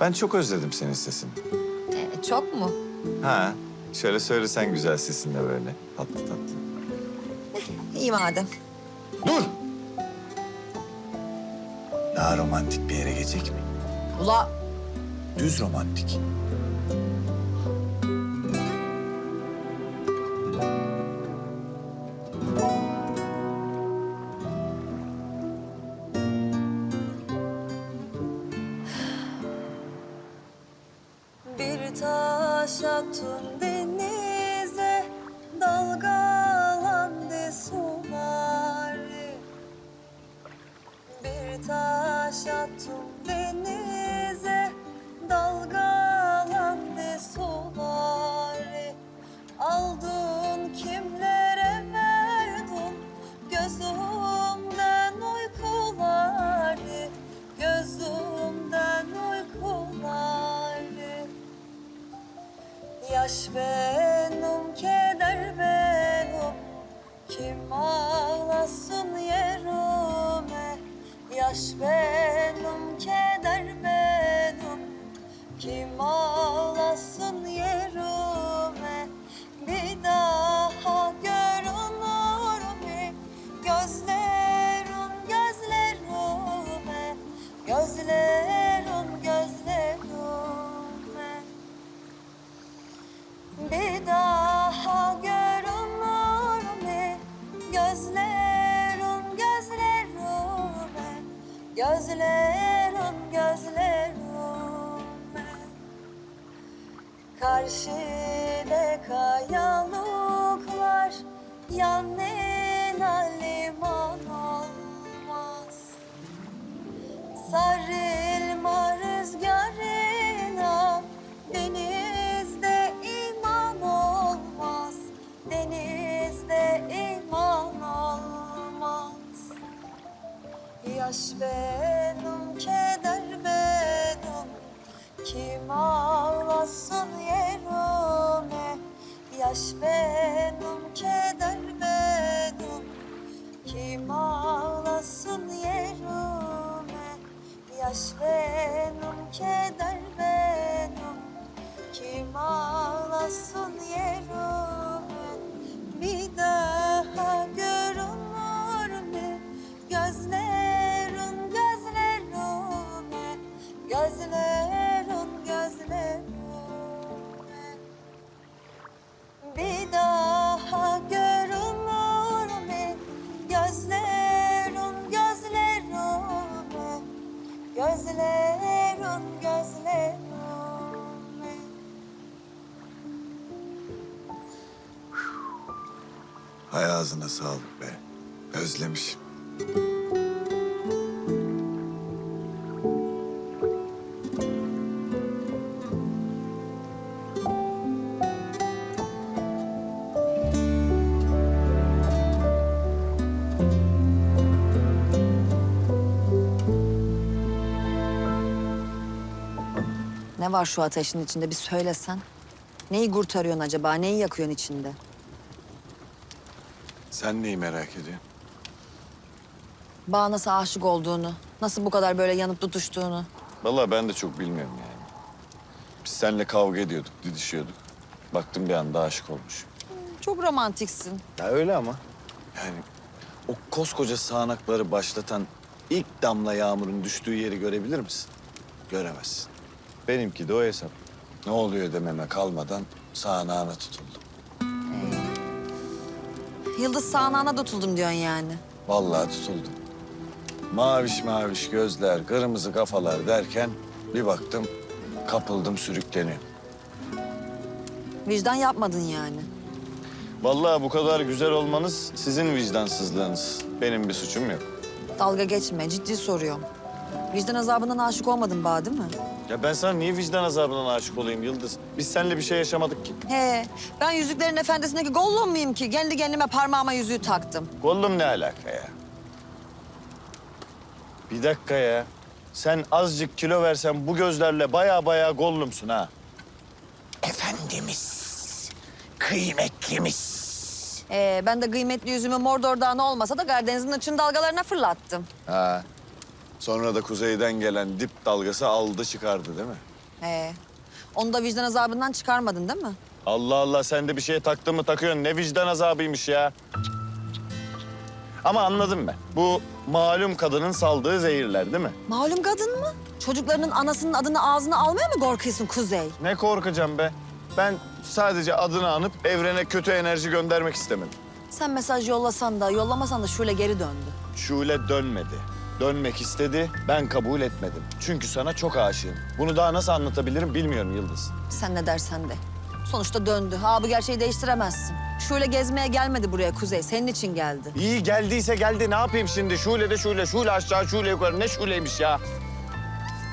Ben çok özledim senin sesini. Ee, çok mu? Ha, şöyle söylesen güzel sesinle böyle. Tatlı tatlı. İyi madem. Dur! Daha romantik bir yere geçecek mi? Ula Düz romantik. Kim ağlasın yerime Karşıda kayalıklar. Yanına ağlasın yerime Hay ağzına sağlık be. Özlemişim. ne var şu ateşin içinde bir söylesen. Neyi kurtarıyorsun acaba? Neyi yakıyorsun içinde? Sen neyi merak ediyorsun? Bana nasıl aşık olduğunu, nasıl bu kadar böyle yanıp tutuştuğunu. Vallahi ben de çok bilmiyorum yani. Biz seninle kavga ediyorduk, didişiyorduk. Baktım bir anda aşık olmuş. Çok romantiksin. Ya öyle ama. Yani o koskoca sağanakları başlatan ilk damla yağmurun düştüğü yeri görebilir misin? Göremezsin. Benimki de o hesap. Ne oluyor dememe kalmadan sağanağına tutuldum. Yıldız sağanağına tutuldum diyorsun yani. Vallahi tutuldum. Maviş maviş gözler, kırmızı kafalar derken bir baktım kapıldım sürükleniyorum. Vicdan yapmadın yani. Vallahi bu kadar güzel olmanız sizin vicdansızlığınız. Benim bir suçum yok. Dalga geçme, ciddi soruyorum. Vicdan azabından aşık olmadın bana değil mi? Ya ben sana niye vicdan azabından aşık olayım Yıldız? Biz seninle bir şey yaşamadık ki. He, ben Yüzüklerin Efendisi'ndeki Gollum muyum ki? Kendi kendime parmağıma yüzüğü taktım. Gollum ne alaka ya? Bir dakika ya. Sen azıcık kilo versen bu gözlerle baya baya Gollum'sun ha. Efendimiz, kıymetlimiz. Ee, ben de kıymetli yüzümü Mordor Dağı'na olmasa da Karadeniz'in açın dalgalarına fırlattım. Ha. Sonra da kuzeyden gelen dip dalgası aldı çıkardı değil mi? Ee, onu da vicdan azabından çıkarmadın değil mi? Allah Allah sen de bir şeye taktın mı takıyorsun. Ne vicdan azabıymış ya. Ama anladım ben. Bu malum kadının saldığı zehirler değil mi? Malum kadın mı? Çocuklarının anasının adını ağzına almaya mı korkuyorsun Kuzey? Ne korkacağım be. Ben sadece adını anıp evrene kötü enerji göndermek istemedim. Sen mesaj yollasan da yollamasan da şöyle geri döndü. Şule dönmedi. Dönmek istedi, ben kabul etmedim. Çünkü sana çok aşığım. Bunu daha nasıl anlatabilirim bilmiyorum Yıldız. Sen ne dersen de. Sonuçta döndü. Ha bu gerçeği değiştiremezsin. Şöyle gezmeye gelmedi buraya Kuzey. Senin için geldi. İyi geldiyse geldi. Ne yapayım şimdi? Şule de şule, şule aşağı, şule yukarı. Ne şuleymiş ya?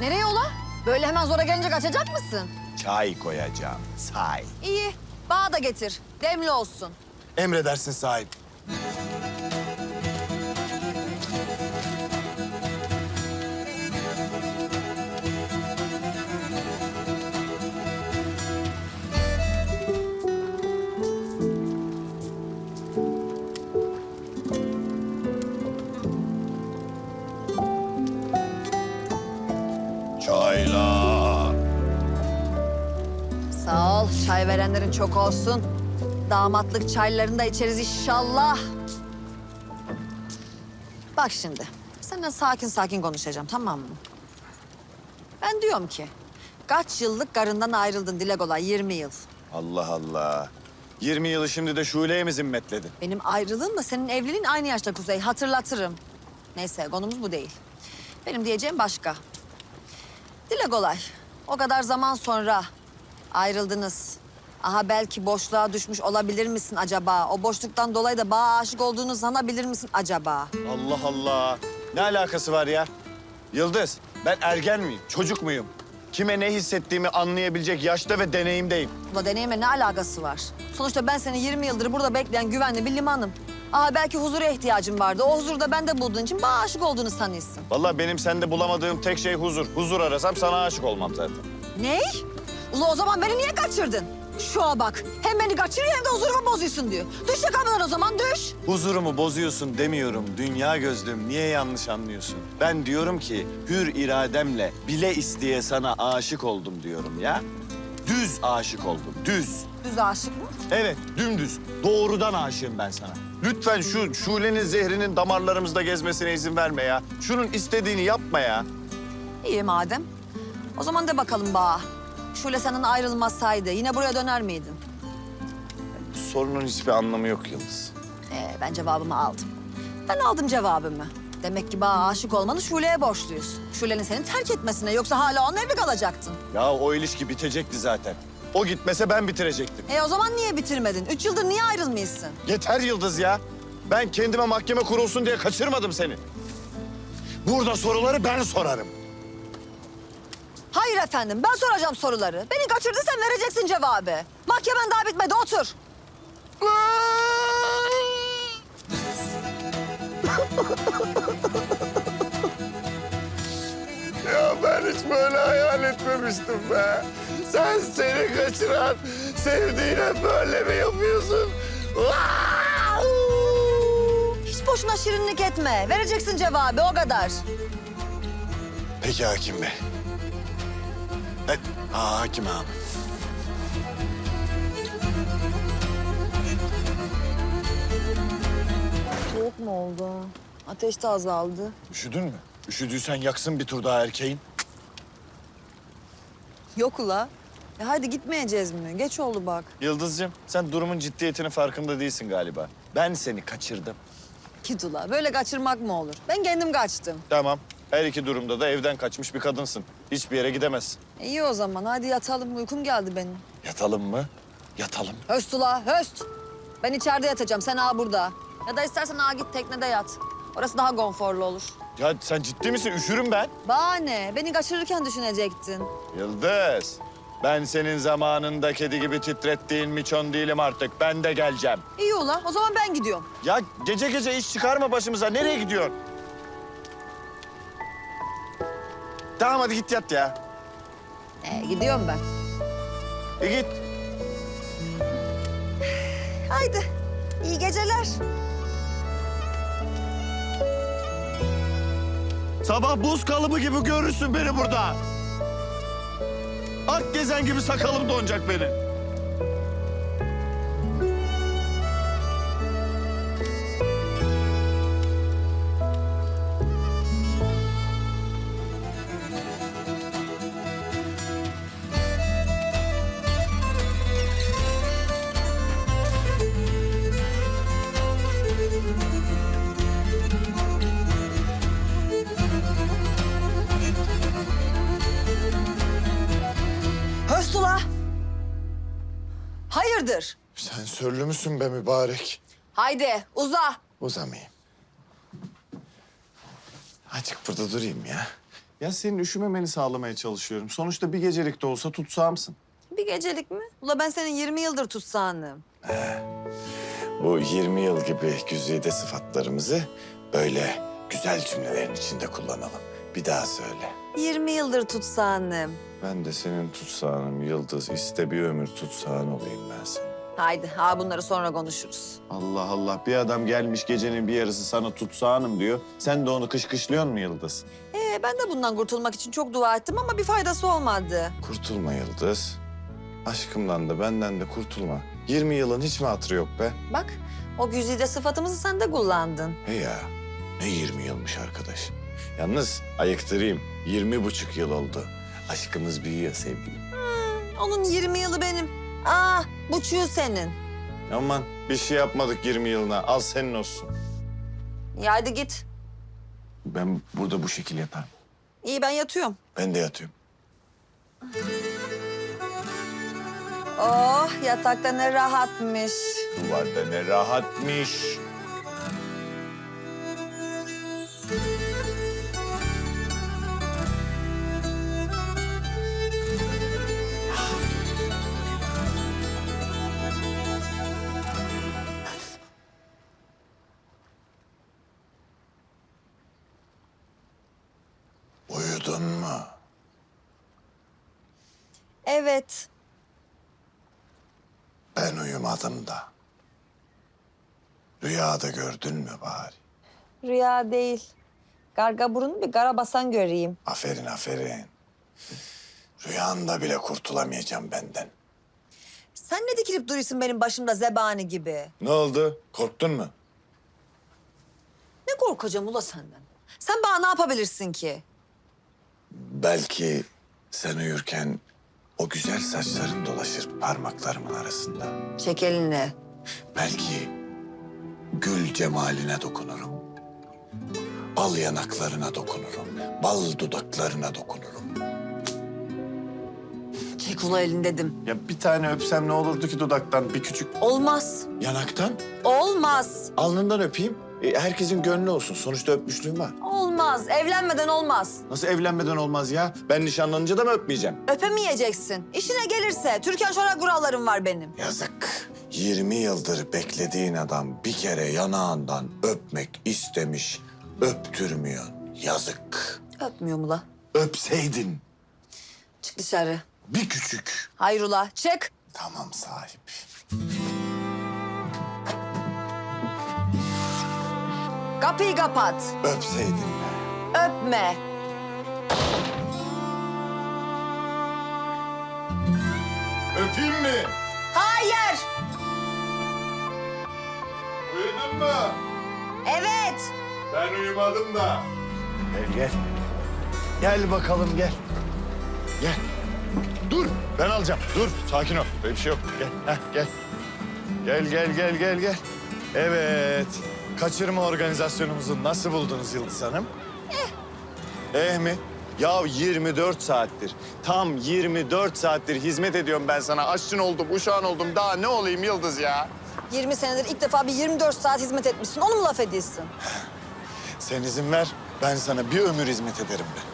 Nereye ola? Böyle hemen zora gelince kaçacak mısın? Çay koyacağım. Say. İyi. Bana da getir. Demli olsun. Emredersin sahip. Çok olsun. Damatlık çaylarını da içeriz inşallah. Bak şimdi. Seninle sakin sakin konuşacağım tamam mı? Ben diyorum ki kaç yıllık karından ayrıldın Dilegolay 20 yıl. Allah Allah. 20 yılı şimdi de Şule'ye mi zimmetledin? Benim ayrılığımla senin evliliğin aynı yaşta Kuzey. Hatırlatırım. Neyse konumuz bu değil. Benim diyeceğim başka. Dile kolay. O kadar zaman sonra ayrıldınız. Aha belki boşluğa düşmüş olabilir misin acaba? O boşluktan dolayı da bana aşık olduğunu sanabilir misin acaba? Allah Allah. Ne alakası var ya? Yıldız, ben ergen miyim? Çocuk muyum? Kime ne hissettiğimi anlayabilecek yaşta ve deneyimdeyim. Bu deneyime ne alakası var? Sonuçta ben seni 20 yıldır burada bekleyen güvenli bir limanım. Aha belki huzura ihtiyacım vardı. O huzuru da bende bulduğun için bana aşık olduğunu sanıyorsun. Vallahi benim sende bulamadığım tek şey huzur. Huzur arasam sana aşık olmam zaten. Ney? Ula o zaman beni niye kaçırdın? Şuna bak. Hem beni kaçırıyor hem de huzurumu bozuyorsun diyor. Düş yakamdan o zaman düş. Huzurumu bozuyorsun demiyorum. Dünya gözlüm niye yanlış anlıyorsun? Ben diyorum ki hür irademle bile isteye sana aşık oldum diyorum ya. Düz aşık oldum, düz. Düz aşık mı? Evet, dümdüz. Doğrudan aşığım ben sana. Lütfen şu Şule'nin zehrinin damarlarımızda gezmesine izin verme ya. Şunun istediğini yapma ya. İyi madem. O zaman de bakalım bana. Şule senden ayrılmasaydı yine buraya döner miydin? Sorunun hiçbir anlamı yok Yıldız. Ee, ben cevabımı aldım. Ben aldım cevabımı. Demek ki bana aşık olmanı Şule'ye borçluyuz. Şule'nin seni terk etmesine yoksa hala onunla evli kalacaktın. Ya o ilişki bitecekti zaten. O gitmese ben bitirecektim. E o zaman niye bitirmedin? Üç yıldır niye ayrılmıyorsun? Yeter Yıldız ya. Ben kendime mahkeme kurulsun diye kaçırmadım seni. Burada soruları ben sorarım. Hayır efendim, ben soracağım soruları. Beni kaçırdıysan vereceksin cevabı. Mahkemen daha bitmedi, otur. Ya ben hiç böyle hayal etmemiştim be. Sen seni kaçıran sevdiğine böyle mi yapıyorsun? Hiç boşuna şirinlik etme. Vereceksin cevabı, o kadar. Peki hakim bey. Evet, ha, hakim ağam. Soğuk mu oldu? Ateş de azaldı. Üşüdün mü? Üşüdüysen yaksın bir tur daha erkeğin. Yok ula. E hadi gitmeyeceğiz mi? Geç oldu bak. Yıldız'cığım sen durumun ciddiyetinin farkında değilsin galiba. Ben seni kaçırdım. Git ula. Böyle kaçırmak mı olur? Ben kendim kaçtım. Tamam. Her iki durumda da evden kaçmış bir kadınsın. Hiçbir yere gidemezsin. İyi o zaman. Hadi yatalım. Uykum geldi benim. Yatalım mı? Yatalım. Höst ula, höst. Ben içeride yatacağım. Sen ağa burada. Ya da istersen ağa git teknede yat. Orası daha konforlu olur. Ya sen ciddi misin? Üşürüm ben. Bahane. Beni kaçırırken düşünecektin. Yıldız. Ben senin zamanında kedi gibi titrettiğin miçon değilim artık. Ben de geleceğim. İyi ula. O zaman ben gidiyorum. Ya gece gece iş çıkarma başımıza. Nereye gidiyorsun? Tamam hadi git yat ya. E, gidiyorum ben. E git. Haydi. İyi geceler. Sabah buz kalıbı gibi görürsün beni burada. Ak gezen gibi sakalım donacak benim. Sen sörlü müsün be mübarek? Haydi uza. Uzamayayım. Açık burada durayım ya. Ya senin üşümemeni sağlamaya çalışıyorum. Sonuçta bir gecelik de olsa tutsağımsın. Bir gecelik mi? Ula ben senin 20 yıldır tutsağınım. Bu 20 yıl gibi güzide sıfatlarımızı böyle güzel cümlelerin içinde kullanalım. Bir daha söyle. 20 yıldır tutsağınım. Ben de senin tutsağınım Yıldız. İste bir ömür tutsağın olayım ben senin. Haydi ha bunları sonra konuşuruz. Allah Allah bir adam gelmiş gecenin bir yarısı sana tutsağınım diyor. Sen de onu kışkışlıyorsun mu Yıldız? Ee, ben de bundan kurtulmak için çok dua ettim ama bir faydası olmadı. Kurtulma Yıldız. Aşkımdan da benden de kurtulma. 20 yılın hiç mi hatırı yok be? Bak o güzide sıfatımızı sen de kullandın. He ya ne 20 yılmış arkadaş. Yalnız ayıktırayım 20 buçuk yıl oldu. Aşkımız büyüyor sevgilim. Onun 20 yılı benim. Aa buçuğu senin. Aman bir şey yapmadık 20 yılına. Al senin olsun. İyi hadi git. Ben burada bu şekil yatarım. İyi ben yatıyorum. Ben de yatıyorum. Oh yatakta ne rahatmış. Duvarda ne rahatmış. Evet. Ben uyumadım da. Rüyada gördün mü bari? Rüya değil. Garga burun bir gara basan göreyim. Aferin aferin. Rüyanda bile kurtulamayacağım benden. Sen ne dikilip duruyorsun benim başımda zebani gibi? Ne oldu? Korktun mu? Ne korkacağım ula senden? Sen bana ne yapabilirsin ki? Belki sen uyurken o güzel saçların dolaşır parmaklarımın arasında. Çek elini. Belki gül cemaline dokunurum. Al yanaklarına dokunurum. Bal dudaklarına dokunurum. Çek ula elini dedim. Ya bir tane öpsem ne olurdu ki dudaktan? Bir küçük Olmaz. yanaktan. Olmaz. Alnından öpeyim. E, herkesin gönlü olsun. Sonuçta öpmüşlüğüm var. Olmaz. Evlenmeden olmaz. Nasıl evlenmeden olmaz ya? Ben nişanlanınca da mı öpmeyeceğim? Öpemeyeceksin. İşine gelirse. Türkan Şoray kurallarım var benim. Yazık. 20 yıldır beklediğin adam bir kere yanağından öpmek istemiş. Öptürmüyor. Yazık. Öpmüyorum ula. Öpseydin. Çık dışarı. Bir küçük. Hayır ula. Çık. Tamam sahip. Kapıyı kapat. Öpseydin. Öpme. Öpeyim mi? Hayır. Uyudun mu? Evet. Ben uyumadım da. Gel gel. Gel bakalım gel. Gel. Dur ben alacağım. Dur sakin ol. Böyle bir şey yok. Gel heh, gel. Gel gel gel gel gel. Evet. Kaçırma organizasyonumuzu nasıl buldunuz Yıldız Hanım? Eh. Mi? Ya 24 saattir, tam 24 saattir hizmet ediyorum ben sana. Aşçın oldum, uşağın oldum. Daha ne olayım Yıldız ya? 20 senedir ilk defa bir 24 saat hizmet etmişsin. Onu mu laf ediyorsun? Sen izin ver, ben sana bir ömür hizmet ederim ben.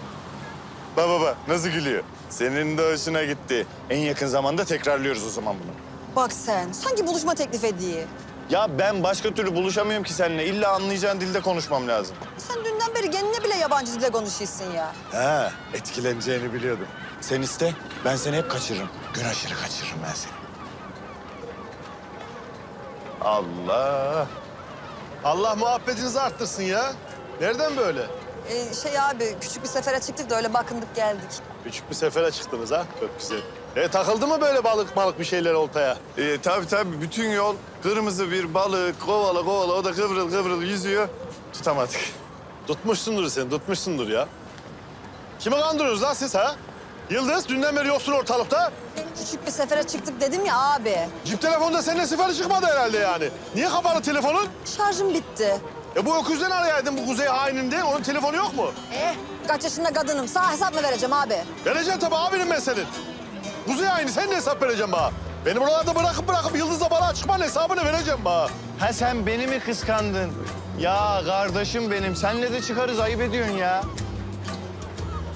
Baba baba, nasıl gülüyor? Senin de hoşuna gitti. En yakın zamanda tekrarlıyoruz o zaman bunu. Bak sen. Sanki buluşma teklif ediyor. Ya ben başka türlü buluşamıyorum ki seninle. İlla anlayacağın dilde konuşmam lazım. Sen dünden beri kendine bile yabancı dilde konuşuyorsun ya. He, etkileneceğini biliyordum. Sen iste, ben seni hep kaçırırım. Gün aşırı kaçırırım ben seni. Allah. Allah muhabbetinizi arttırsın ya. Nereden böyle? Ee, şey abi küçük bir sefere çıktık da öyle bakındık geldik. Küçük bir sefere çıktınız ha. Çok güzel. E takıldı mı böyle balık malık bir şeyler oltaya? Ee, tabii tabii bütün yol kırmızı bir balık kovala kovala o da kıvrıl kıvrıl yüzüyor. Tutamadık. Tutmuşsundur sen, tutmuşsundur ya. Kimi kandırıyorsunuz lan siz ha? Yıldız, dünden beri yoksun ortalıkta. Küçük bir sefere çıktık dedim ya abi. Cip telefonda seninle sefere çıkmadı herhalde yani. Niye kapalı telefonun? Şarjım bitti. E bu öküzden arayaydın bu kuzey haininde. Onun telefonu yok mu? Eh, kaç yaşında kadınım. Sana hesap mı vereceğim abi? Vereceğim tabii abinin ben senin. Kuzey haini sen ne hesap vereceğim bana? Beni buralarda bırakıp bırakıp Yıldız'la bana çıkmanın hesabını vereceğim bana. Ha sen beni mi kıskandın? Ya kardeşim benim senle de çıkarız ayıp ediyorsun ya.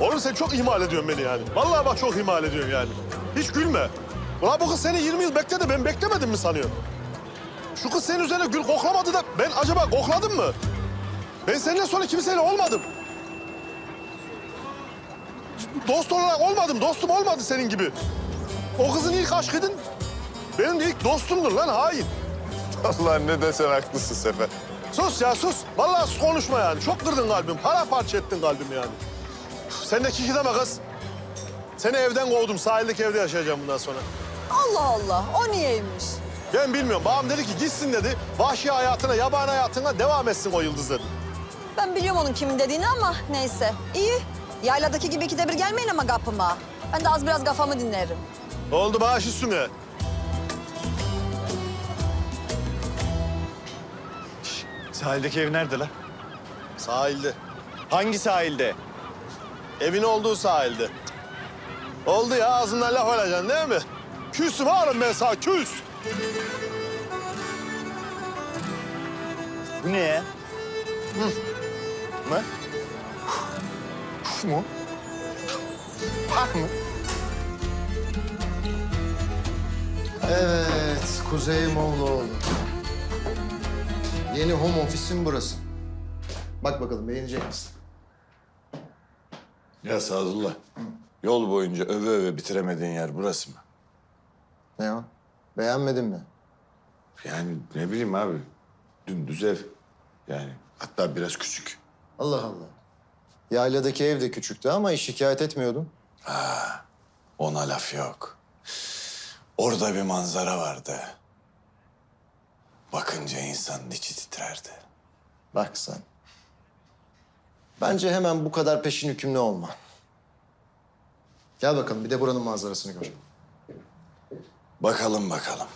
Oğlum sen çok ihmal ediyorsun beni yani. Vallahi bak çok ihmal ediyorsun yani. Hiç gülme. Ulan bu kız seni 20 yıl bekledi, ben beklemedim mi sanıyorsun? Şu kız senin üzerine gül koklamadı da ben acaba kokladım mı? Ben senden sonra kimseyle olmadım. Dost olarak olmadım, dostum olmadı senin gibi. O kızın ilk aşkıydın, benim de ilk dostumdur lan hain. Allah ne desen haklısın Sefer. Sus ya sus. Vallahi sus konuşma yani. Çok kırdın kalbim. Para parça ettin kalbimi yani. Sen de kiki deme kız. Seni evden kovdum. Sahildeki evde yaşayacağım bundan sonra. Allah Allah, o niyeymiş? Ben bilmiyorum. Babam dedi ki gitsin dedi. Vahşi hayatına, yabani hayatına devam etsin o yıldız dedi. Ben biliyorum onun kimin dediğini ama neyse. İyi. Yayladaki gibi ikide bir gelmeyin ama kapıma. Ben de az biraz kafamı dinlerim. Ne oldu bağış üstüne? Sahildeki ev nerede lan? Sahilde. Hangi sahilde? Evin olduğu sahilde. Oldu ya ağzından laf alacaksın değil mi? Küsüm oğlum ben sana küs. Bu ne ya? Ne? mu? Pak mı? Evet, Kuzey Moğoloğlu. Yeni home office'im burası. Bak bakalım beğenecek misin? Ya Sadullah, yol boyunca öve öve bitiremediğin yer burası mı? Ne o? Beğenmedin mi? Yani ne bileyim abi, dümdüz ev. Yani hatta biraz küçük. Allah Allah. Yayladaki ev de küçüktü ama hiç şikayet etmiyordun. Ona laf yok. Orada bir manzara vardı. Bakınca insanın içi titrerdi. Bak sen. Bence hemen bu kadar peşin hükümlü olma. Gel bakalım bir de buranın manzarasını gör. Bakalım bakalım.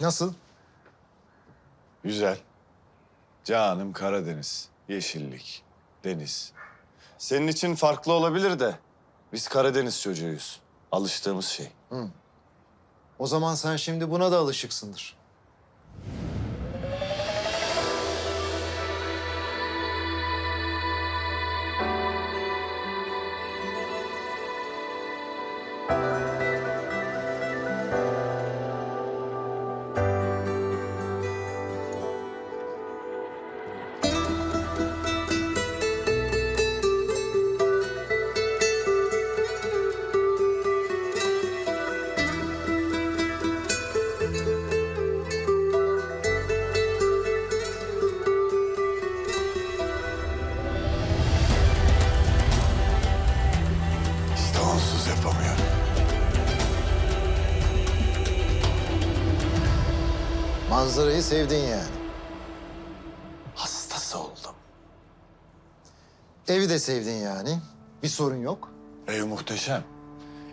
Nasıl? Güzel. Canım Karadeniz, yeşillik, deniz. Senin için farklı olabilir de biz Karadeniz çocuğuyuz. Alıştığımız şey. O zaman sen şimdi buna da alışıksındır. Manzarayı sevdin yani. Hastası oldum. Evi de sevdin yani. Bir sorun yok. Ev muhteşem.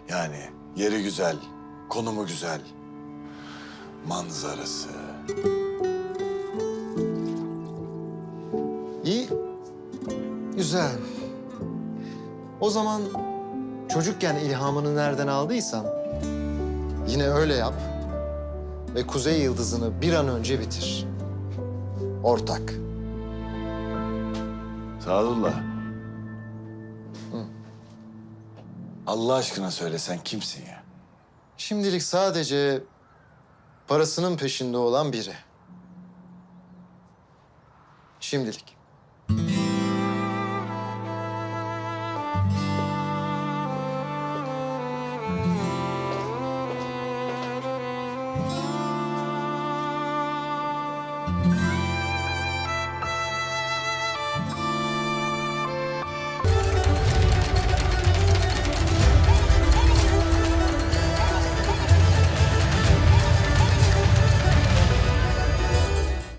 Yani yeri güzel, konumu güzel. Manzarası. İyi. Güzel. O zaman çocukken ilhamını nereden aldıysan yine öyle yap ve Kuzey Yıldızı'nı bir an önce bitir. Ortak. Sadullah. Allah aşkına söyle sen kimsin ya? Şimdilik sadece parasının peşinde olan biri. Şimdilik.